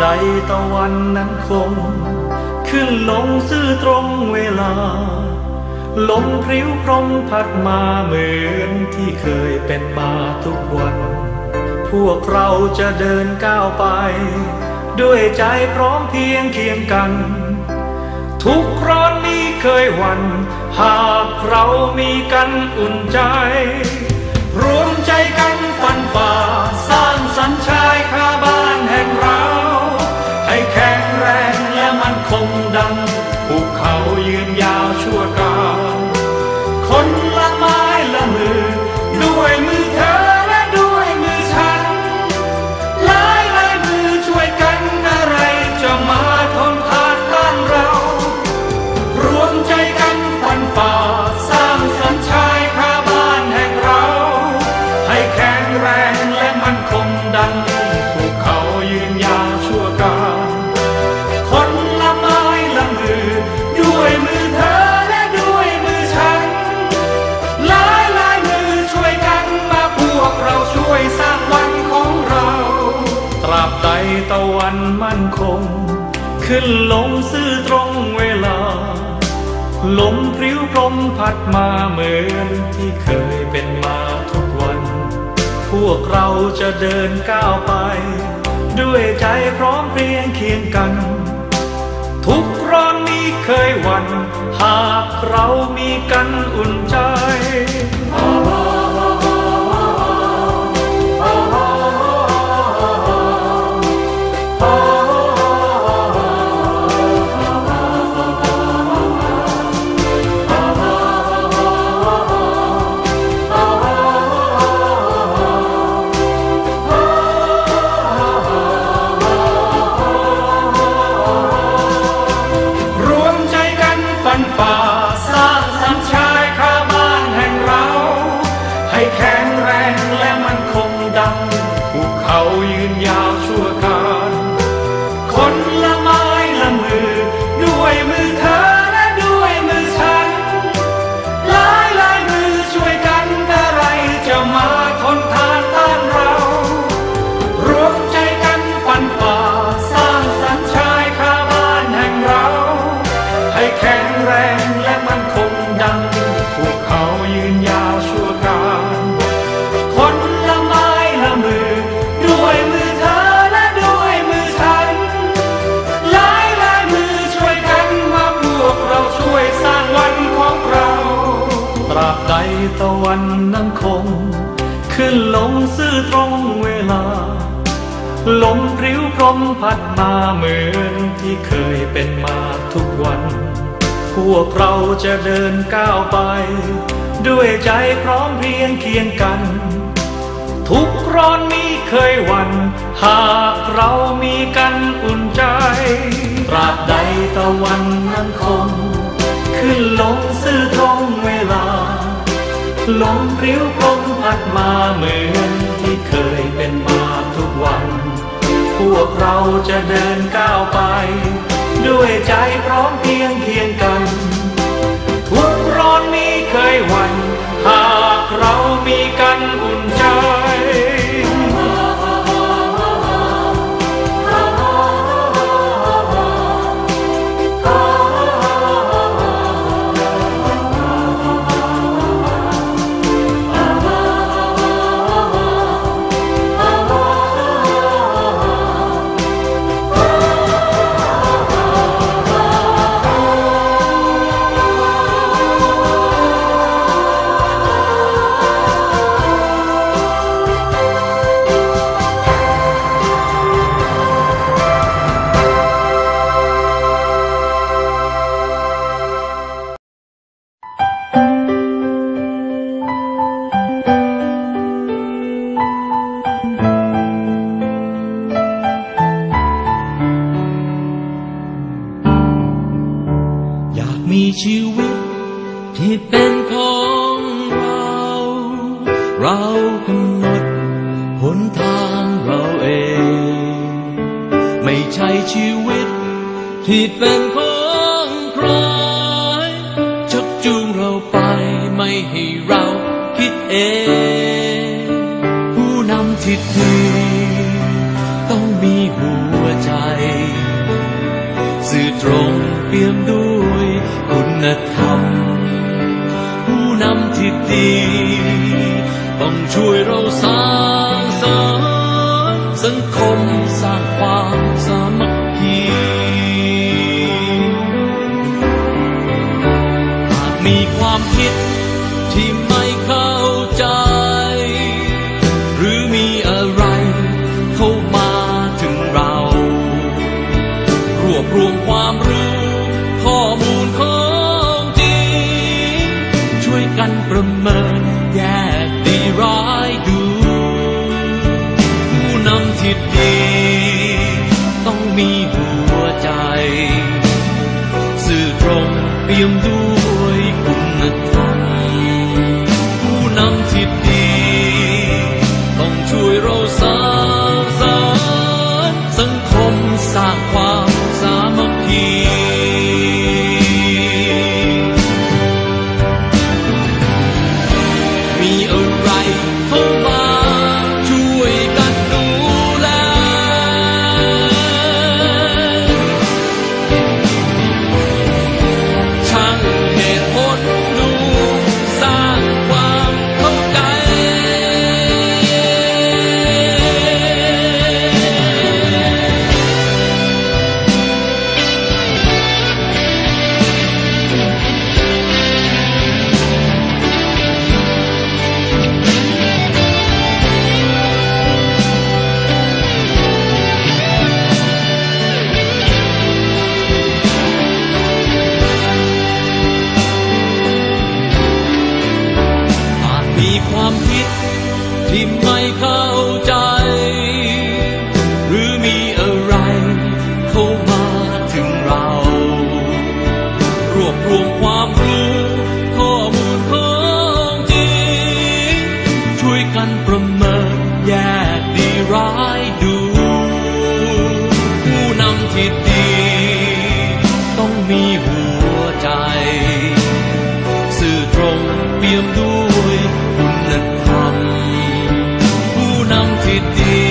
ใดตะวันนั้นคง ขึ้นลงซื่อตรงเวลา ลมพริ้วพรมพัดมาเหมือนที่เคยเป็นมาทุกวัน พวกเราจะเดินก้าวไป ด้วยใจพร้อมเพียงเคียงกัน ทุกร้อนนี้เคยหวัน หากเรามีกันอุ่นใจ คงดังภูเขายืนยาชั่วกาลคนละไม้ละมือ ด้วยมือเธอและด้วยมือฉัน หลายหลายมือช่วยกันมาพวกเราช่วยสร้างวันของเรา ตราบใดตะวันมั่นคง ขึ้นลงซื่อตรงเวลาลมพริ้วพรมพัดมาเหมือนที่เคยเป็นมาทุก พวกเราจะเดินก้าวไป ด้วยใจพร้อมเพรียงเคียงกัน ทุกร้อนนี้เคยวัน หากเรามีกันอุ่นใจ ซื่อตรงเวลา ลมพริ้วพรมพัดมาเหมือนที่เคยเป็นมาทุกวัน พวกเราจะเดินก้าวไป ด้วยใจพร้อมเพรียงเคียงกัน ทุกร้อนนี้เคยวัน หากเรามีกันอุ่นใจตราบใดตะวันนั้นคง ขึ้นลงซื่อตรงเวลาลมพริ้วพรมพัดมาเหมือน เคยเป็นมาทุกวัน พวกเราจะเดินก้าวไป ด้วยใจพร้อมเพียงเพียงกัน ทุกร้อนนี้เคยหวัน ทางเราเอง ไม่ใช่ชีวิต ที่เป็นของใครชักจูงเราไปไม่ให้เราคิดเอง ผู้นำทิศดีต้องมีหัวใจสื่อตรงเปี่ยมด้วยคุณธรรม ผู้นำที่ดี ต้องช่วยเราสา สร้างความสามัคคีหากมีความคิดที่ไม่เข้าใจ หรือมีอะไรเข้ามาถึงเรา รวบรวมความรู้ 是中庸度。會半日含孤男鐵鐵。